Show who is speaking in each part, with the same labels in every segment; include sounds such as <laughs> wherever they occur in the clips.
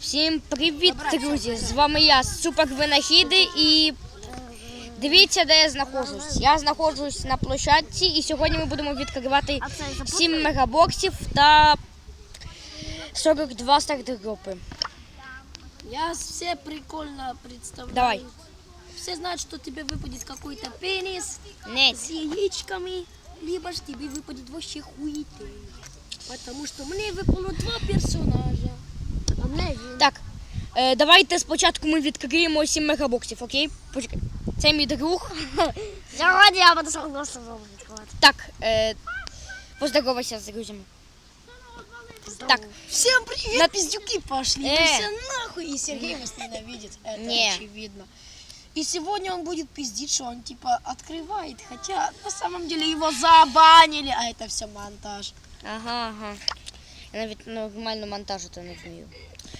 Speaker 1: Всім привіт, друзі! З вами я, Супер Винахіди, і дивіться, де я знаходжусь. Я знаходжусь на площадці, і сьогодні ми будемо відкривати 7 мегабоксів та 42 стартер-групи.
Speaker 2: Я все прикольно представляю.
Speaker 1: Давай.
Speaker 2: Все знают, что тебе выпадет какой-то пенис
Speaker 1: Нет.
Speaker 2: с яичками, либо ж тебе выпадет вообще хуеты. Потому что мне выпало два персонажа. А мне він.
Speaker 1: Так, е, давайте спочатку ми відкриємо 7 мегабоксів, окей? Почекай. Це мій друг. <laughs>
Speaker 2: Сьогодні я буду голосового відкривати.
Speaker 1: Так, е, поздоровайся з друзями. Так,
Speaker 2: Всем привет,
Speaker 1: На-
Speaker 2: пиздюки пошли.
Speaker 1: Э.
Speaker 2: Да все нахуй, и Сергей нас ненавидит. Это
Speaker 1: Не.
Speaker 2: очевидно. И сегодня он будет пиздить, что он типа открывает, хотя на самом деле его забанили, а это все монтаж.
Speaker 1: Ага, ага. Я навіть нормально монтажити не вмію.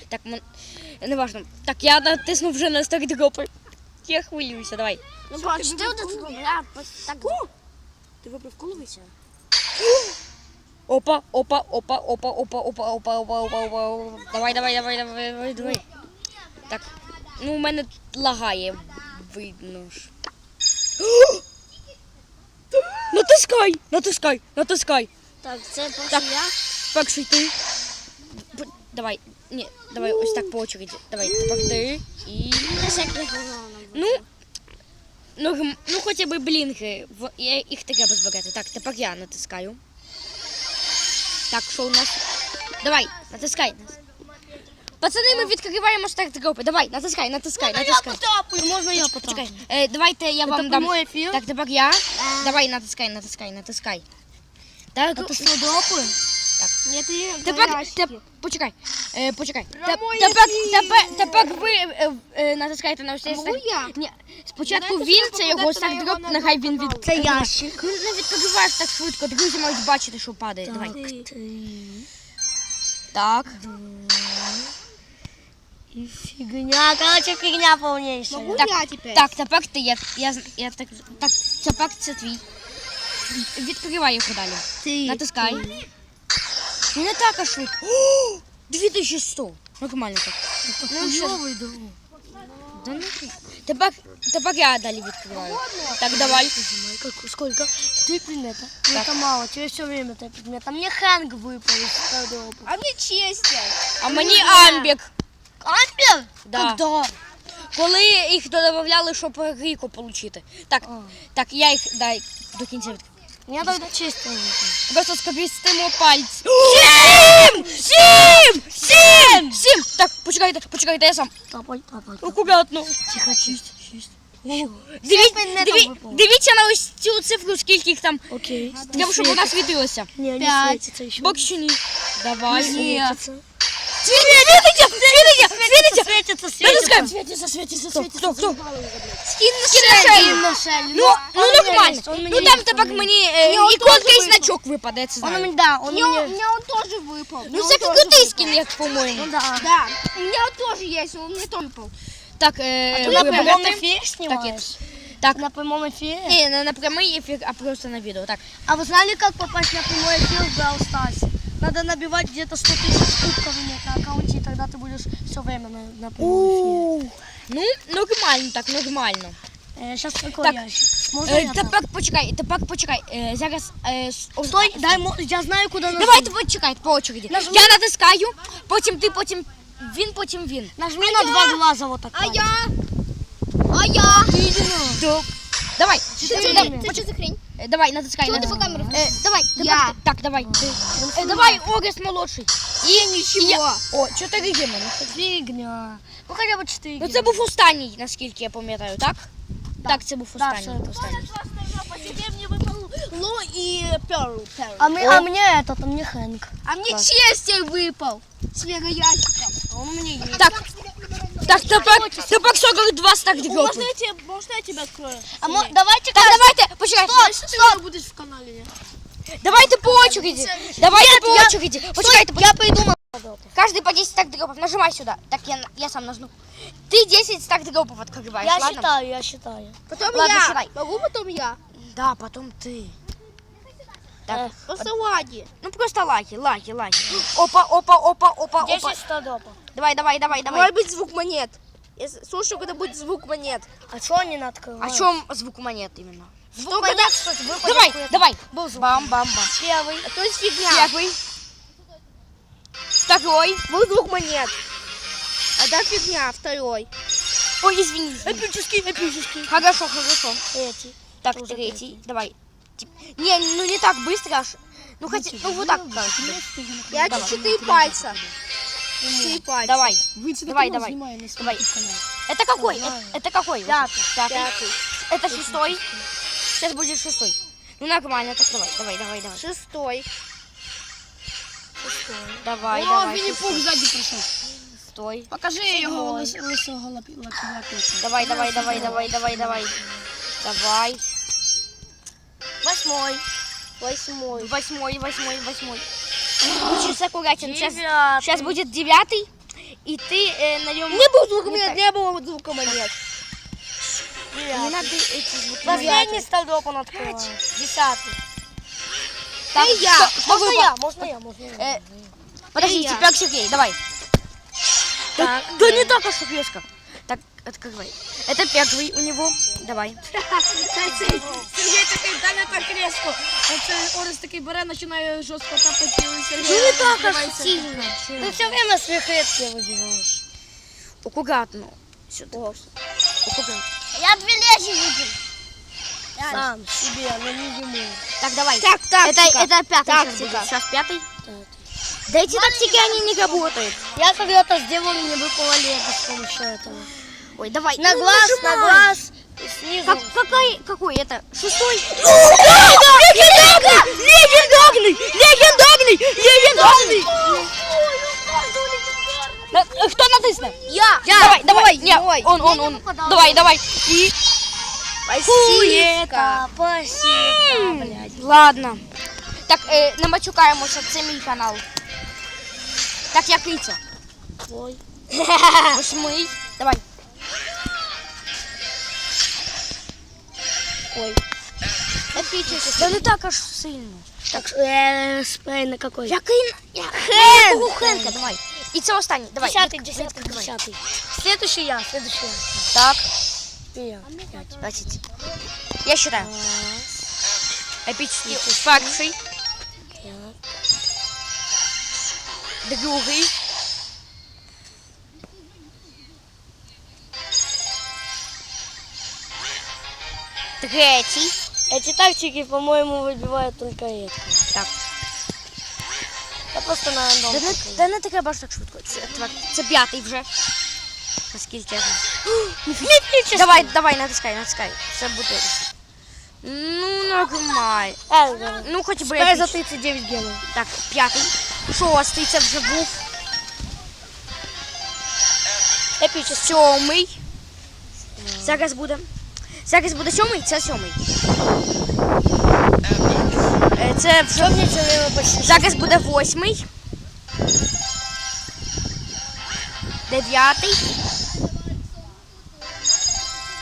Speaker 1: Так, мон... неважно. Так, я натиснув вже на старт групи. Я хвилююся, давай.
Speaker 2: Ну, бач, ти от я так. Ти вибрав коловиця?
Speaker 1: Опа, опа, опа, опа, опа, опа, опа, опа, опа, опа. Давай, давай, давай, давай, давай, давай. Так. Ну, у мене тут лагає. Видно ж. <gasps> Натискай! Натискай! Натискай!
Speaker 2: Так, це просто я.
Speaker 1: Перший ти. П- Давай. Ні, давай ось так по очереді. Давай, тепер ти. І. Ну, ну, ну хоча б блінги. В- я- Їх треба збирати. Так, тепер я натискаю. Так, що у нас? Давай, натискай. Пацани, ми відкриваємо старт групи. Давай, натискай, натискай, натискай.
Speaker 2: потапаю, можна я
Speaker 1: Чекай, е, давайте я вам дам.
Speaker 2: прямой ефір?
Speaker 1: Так, тепер я. Давай, натискай, натискай, натискай. Так,
Speaker 2: А ти що, дропи?
Speaker 1: Так.
Speaker 2: Ні, ти
Speaker 1: Тепер, теп, почекай, е, почекай. Теп-
Speaker 2: Прямой
Speaker 1: Тепер,
Speaker 2: ефір.
Speaker 1: тепер, тепер ви е, е, натискаєте на ось цей
Speaker 2: я?
Speaker 1: Ні, спочатку
Speaker 2: Давайте
Speaker 1: він, це його старт
Speaker 2: на
Speaker 1: нехай він
Speaker 2: канал.
Speaker 1: від...
Speaker 2: Це ящик.
Speaker 1: Ну, не відкриваєш так швидко, друзі мають бачити, що падає. Давай. Так.
Speaker 2: И фигня, короче, фигня полнейшая.
Speaker 1: Так, так, тепер ти, я, я, з- я так, так, тепер це твій. Відкривай його далі.
Speaker 2: Ты.
Speaker 1: Натискай. Ну, Не так аж швидко. О, 2100. Нормально так. Ну, що?
Speaker 2: Хуёвый друг.
Speaker 1: Да ну ти. Тепер, тепер я далі відкриваю. Так, давай.
Speaker 2: Нажимай, как- сколько? Три предмета. Ну,
Speaker 1: Так.
Speaker 2: Это мало, тебе все время три предмета. А мне хэнг выпал из второго.
Speaker 3: А мне честер.
Speaker 1: А мені амбік.
Speaker 2: Ампер?
Speaker 1: Да.
Speaker 2: Когда?
Speaker 1: Коли їх додавали, щоб гріку отримати. Так,
Speaker 2: А.
Speaker 1: так, я їх дай до кінця відкрию.
Speaker 2: Мне тогда чисто выпал.
Speaker 1: Просто скопістимо пальці. <gasps> Сім! Сім! Сім! Сім! Так, почекайте, почекайте, я сам. Акуратно.
Speaker 2: Тихо, чисть, чисть.
Speaker 1: Диві...
Speaker 2: предметів
Speaker 1: Диві...
Speaker 2: випало.
Speaker 1: Дивіться на ось цю цифру, скільки їх там.
Speaker 2: Окей.
Speaker 1: Треба, щоб вона світилася.
Speaker 2: Ні, не
Speaker 3: Пять.
Speaker 2: светится еще.
Speaker 1: Поки що ні. Давай. Світиться! Видите,
Speaker 2: видите,
Speaker 1: видите.
Speaker 2: Светится, светится. Светится,
Speaker 1: светится, светится. Стоп,
Speaker 3: Скин на шею.
Speaker 1: Скин на шею. Ну, ну нормально. Ну там то
Speaker 3: так
Speaker 1: мне
Speaker 3: иконка
Speaker 1: э,
Speaker 3: и
Speaker 1: значок выпадает.
Speaker 2: Он мне, да, он
Speaker 3: мне. У
Speaker 2: меня
Speaker 3: он тоже выпал.
Speaker 1: Ну всякий
Speaker 3: крутый
Speaker 1: скин, я по-моему.
Speaker 2: Ну, да.
Speaker 3: Да. У меня тоже есть, он мне тоже выпал.
Speaker 1: Так, э, а
Speaker 2: ты на прямом эфире снимаешь?
Speaker 1: Так.
Speaker 2: На прямом эфире?
Speaker 1: Не, на, на прямой эфир, а просто на видео. Так.
Speaker 2: А вы знали, как попасть на прямой эфир в Brawl Надо набивать где-то 100 тысяч кубков иметь на аккаунте, и тогда ты будешь все время на, на прямом
Speaker 1: Ну, нормально, так, нормально.
Speaker 2: эфире. Сейчас такой
Speaker 1: Так.
Speaker 2: ящик. Можно
Speaker 1: Е,
Speaker 2: я так?
Speaker 1: тепер почекай, тепер почекай. Е, зараз. Е, с- о-
Speaker 2: Стой, дай, мо- я знаю, куда нажать.
Speaker 1: Давайте почекай по очереді.
Speaker 2: Нажми.
Speaker 1: Я натискаю, потім ти, потім він, потім він.
Speaker 2: Нажми на два глаза вот так.
Speaker 3: А
Speaker 2: пальцем.
Speaker 3: я? А я?
Speaker 1: До- Давай,
Speaker 3: Что
Speaker 1: ти-
Speaker 3: Давай.
Speaker 1: Что
Speaker 3: що э, за хрень?
Speaker 1: Э, давай, натискай.
Speaker 3: Чего
Speaker 1: ты
Speaker 3: по камеру?
Speaker 1: Э, давай.
Speaker 3: Я.
Speaker 1: Так, давай. Давай, Огас молодший. І нічого. О, чотири гімна.
Speaker 2: Фігня. Ну хоча б чотири.
Speaker 1: Ну це був останній, наскільки я пам'ятаю, так? Так, це був останній.
Speaker 2: Так,
Speaker 1: останній.
Speaker 3: Ло ну, і Перл.
Speaker 2: А, ми, а мне этот, а мне Хэнк.
Speaker 3: А мне Честер выпал. З мега
Speaker 2: ящиком. Он мені є.
Speaker 1: Так, так, тепер, тепер 42 стак
Speaker 3: Можно
Speaker 1: дропів.
Speaker 3: я тебе, можно я тебя открою?
Speaker 2: А мо- давайте
Speaker 1: Так, давайте, почекайте.
Speaker 3: Стоп, ты будешь в канале, нет?
Speaker 1: Давайте по очереді. Давайте по
Speaker 2: я-
Speaker 1: очереді. Почекайте,
Speaker 2: Я придумал.
Speaker 1: Каждый по 10 стак дропов. Нажимай сюда. Так, я, я сам нажму. Ты 10 стак дропов открываешь,
Speaker 2: Я
Speaker 1: ладно?
Speaker 2: считаю, я считаю.
Speaker 3: Потом
Speaker 1: Ладно,
Speaker 3: я.
Speaker 1: считай.
Speaker 3: Могу потом я?
Speaker 1: Да, потом ты. Так,
Speaker 3: Просто лаги.
Speaker 1: ну просто лайки, лайки, лайки. Опа, опа, опа, опа, опа.
Speaker 2: 10 100 допов.
Speaker 1: Давай, давай, давай, давай.
Speaker 3: Может быть звук монет. Я слушаю, когда будет звук монет.
Speaker 2: А что они не
Speaker 1: О
Speaker 2: открывают?
Speaker 1: чем звук монет именно?
Speaker 2: Звук монет, кстати, выпадет
Speaker 1: Давай,
Speaker 2: какой-то.
Speaker 1: давай.
Speaker 2: Был звук.
Speaker 1: Бам, бам, бам.
Speaker 2: Первый.
Speaker 3: А то есть фигня.
Speaker 1: Первый. Второй.
Speaker 3: Был звук монет. А да фигня, второй.
Speaker 1: Ой, извини. извини.
Speaker 2: Эпический, эпический.
Speaker 1: Хорошо, хорошо.
Speaker 2: Третий.
Speaker 1: Так,
Speaker 2: Уже
Speaker 1: третий. Давай. Тип- Не, ну не так быстро аж. Ну хотя, ну вот так, короче.
Speaker 3: Я
Speaker 1: Давай.
Speaker 3: четыре пальца. Четыре пальца.
Speaker 1: Давай.
Speaker 4: Выйти
Speaker 1: Давай,
Speaker 4: на канал,
Speaker 1: давай.
Speaker 4: снимаю на свой
Speaker 1: Давай.
Speaker 4: YouTube-канал.
Speaker 1: Это какой?
Speaker 2: Знаю.
Speaker 1: Это, это какой?
Speaker 2: Пятый.
Speaker 1: Пятый.
Speaker 3: Пятый.
Speaker 1: Это шестой. Сейчас будет шестой. Ну нормально, так давай, давай, давай, давай.
Speaker 3: Шестой.
Speaker 1: Давай,
Speaker 4: О,
Speaker 1: давай.
Speaker 4: Винни-Пух
Speaker 1: шестой.
Speaker 4: сзади прийшов.
Speaker 1: Стой.
Speaker 4: Покажи його лис- лисого лапі- лапі- лапіця.
Speaker 1: Давай, давай, давай, давай, давай, давай. Давай.
Speaker 3: Восьмой. Восьмой.
Speaker 1: Восьмой, восьмой, восьмой. Учись аккуратен. Сейчас, сейчас будет девятый. И ты э, на нем...
Speaker 3: Не был звука
Speaker 1: Не
Speaker 3: монет,
Speaker 1: так.
Speaker 3: не было звука монет.
Speaker 1: Не надо эти звуки.
Speaker 2: Последний столб он открывает. Десятый.
Speaker 1: Так,
Speaker 3: И я.
Speaker 1: кто
Speaker 2: Можно я, можно я, можно я.
Speaker 1: Э, подожди, теперь Сергей, давай. Да,
Speaker 2: Так,
Speaker 1: да не так, резко. Так, открывай. Это первый у него. Давай.
Speaker 4: Сергій такий, да не так різко. Оце Орес такий бере, починає жорстко тапати у Сергія.
Speaker 2: Ну не так аж
Speaker 4: відкривається.
Speaker 2: сильно. Ты все время своих редких выбиваешь.
Speaker 1: Аккуратно. Сюда. Аккуратно.
Speaker 2: Я две лечи выпил. Сам себе, но не ему.
Speaker 1: Так, давай.
Speaker 3: Так,
Speaker 1: это,
Speaker 3: тактика.
Speaker 1: это пятый сейчас
Speaker 3: Тактика.
Speaker 1: будет. Сейчас пятый. Да эти тактики, они не работают.
Speaker 2: Я когда-то сделал, мне выпало лего с помощью этого.
Speaker 1: Ой, давай.
Speaker 2: На
Speaker 1: Ну,
Speaker 2: глаз,
Speaker 1: нажимай.
Speaker 2: на глаз, и снизу.
Speaker 1: Как, какой, какой это? Шестой? Легендарный! Легендарный! Легендарный! Легендарный! На- э, Кто натиснет?
Speaker 3: Я.
Speaker 1: Давай, давай. Не, он, он, он. Давай, давай. И...
Speaker 3: Спасибо.
Speaker 2: Спасибо, блядь.
Speaker 1: Ладно. Так, е, не мачукаємося, це мій канал. Так, я киця.
Speaker 2: Твой.
Speaker 1: Восьмий. Давай.
Speaker 2: Ой.
Speaker 3: Эпический.
Speaker 1: Да не так аж сильно.
Speaker 2: Так, э, спрей на какой?
Speaker 1: Який? Хен! Хенка, давай. І це останній. Давай.
Speaker 2: Десятый,
Speaker 1: від-
Speaker 2: десятый,
Speaker 1: відкривай.
Speaker 2: десятый. Следующий я, следующий я.
Speaker 1: Так,
Speaker 2: И я.
Speaker 1: значить. Я считаю. Епічний. Перший. Другий. Третій.
Speaker 2: Эти тактики, по-моему, выбивают только это.
Speaker 1: Так.
Speaker 2: Я просто на рандом.
Speaker 1: Да не, да не таке баш так швидко. Це, це, це п'ятий вже. Наскільки я знаю. <gasps> Давай, давай, натискай, натискай. Все буде. Ну, нормально.
Speaker 2: Э,
Speaker 1: Ну, хоч би
Speaker 2: Спрей за
Speaker 1: епічний.
Speaker 2: 39 гелов.
Speaker 1: Так, п'ятий. Шостий, це вже був.
Speaker 2: Эпический.
Speaker 1: Сьомий. Зараз буде. Зараз буде сьомий, це сьомий. Е, Це вже.
Speaker 2: Что мне все время почти?
Speaker 1: Зараз буде восьмий. Дев'ятий.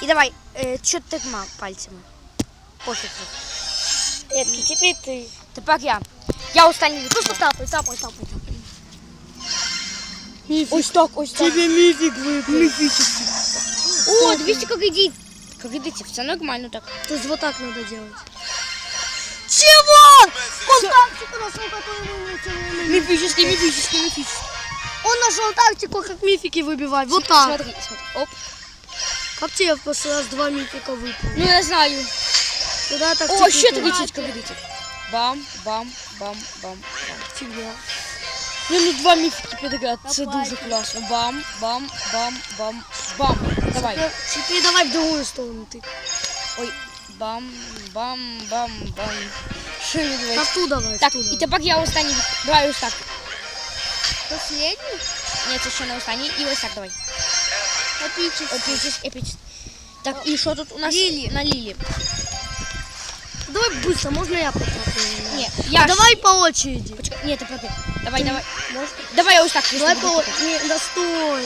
Speaker 1: І давай е, чотирма пальцями. Пофіг.
Speaker 2: Эдки, теперь ты.
Speaker 1: Тепер я. Я останній
Speaker 2: Просто
Speaker 1: відкрив.
Speaker 2: тапай, тапай, тапай, тапай.
Speaker 1: Ось так, ось так.
Speaker 2: Тебе мифик выпал.
Speaker 1: О, 200 кредит. Кредитів, все нормально так.
Speaker 2: То есть вот так надо делать.
Speaker 1: Чего?
Speaker 2: Он тактику нашел, которую мы все время...
Speaker 1: Мифический, мифический, мифический.
Speaker 2: Он нашел тактику, как мифики выбивать. Вот так.
Speaker 1: Смотри, смотри. Оп.
Speaker 2: Как тебе в прошлый раз два мифика выпало?
Speaker 1: Ну я знаю.
Speaker 2: Куда так
Speaker 1: О, ще 30 кредитів. Бам, бам, бам, бам, бам.
Speaker 2: Фигня.
Speaker 1: Ну, ну два міфіки підряд, це дуже класно. Бам, бам, бам, бам, бам. Давай.
Speaker 2: Теперь, теперь давай в другую сторону ты.
Speaker 1: Ой, бам, бам, бам, бам. Що відбувається?
Speaker 2: Так ту давай,
Speaker 1: Так,
Speaker 2: ту
Speaker 1: і
Speaker 2: давай.
Speaker 1: тепер я останній. від- Давай ось так.
Speaker 3: Последний?
Speaker 1: Ні, це ще не останній. І ось так давай.
Speaker 3: Эпический.
Speaker 1: Епічний, епічний. Так, і що тут у нас?
Speaker 3: Лілі.
Speaker 1: На лілі.
Speaker 2: Давай быстро, можно я потрапляю?
Speaker 1: Ні, я ж-
Speaker 2: Давай по очереди.
Speaker 1: Почекай, ні, ти проти. Давай, давай.
Speaker 2: Можно?
Speaker 1: Давай ось так.
Speaker 2: Давай
Speaker 1: просто
Speaker 2: по
Speaker 1: буду
Speaker 2: очереди. Не, да стой.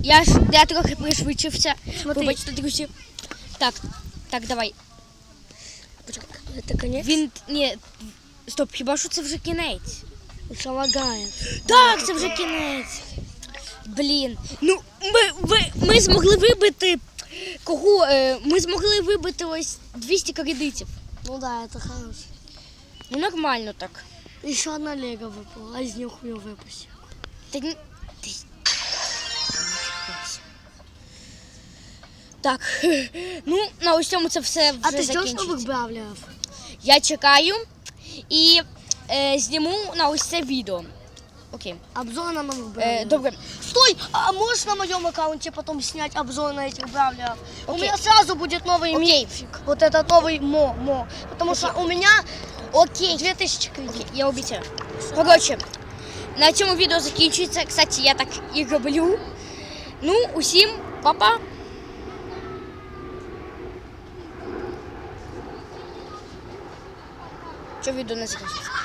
Speaker 1: Так, я ж я трохи пришвидшився.
Speaker 2: Смотри.
Speaker 1: Вибачте, друзі. Так, так, давай.
Speaker 2: Это конец?
Speaker 1: Він. Ні. Стоп, хіба що це вже кінець?
Speaker 2: Це лагає.
Speaker 1: Так, це вже кінець. Блін. Ну, ми, ви, ми змогли вибити. Кого? Е, ми змогли вибити ось 200 кредитів.
Speaker 2: Ну да, это хорошо.
Speaker 1: Ну нормально так.
Speaker 2: Еще одна лего выпала, а из нее хуё выпустил.
Speaker 1: Та ні. Ти... Так, <laughs> ну на ось цьому це все вже
Speaker 2: А ты ждешь
Speaker 1: закінчиться.
Speaker 2: новых бравлеров?
Speaker 1: Я чекаю і е, зніму на ось це відео. Окей.
Speaker 2: Обзор на новых
Speaker 1: Е,
Speaker 2: бравлеров.
Speaker 1: добре.
Speaker 2: Стой! А можешь на моем аккаунте потом снять обзор на этих бравлеров? У
Speaker 1: Окей.
Speaker 2: меня сразу будет новый
Speaker 1: Окей.
Speaker 2: мифик. Вот этот новый мо, мо. Потому что у меня
Speaker 1: Окей.
Speaker 2: 2000 кредитов.
Speaker 1: Я обіцяю. Коротше, на цьому відео закінчується. Кстати, я так і роблю. Ну, усім па-па. Що відео не закінчиться?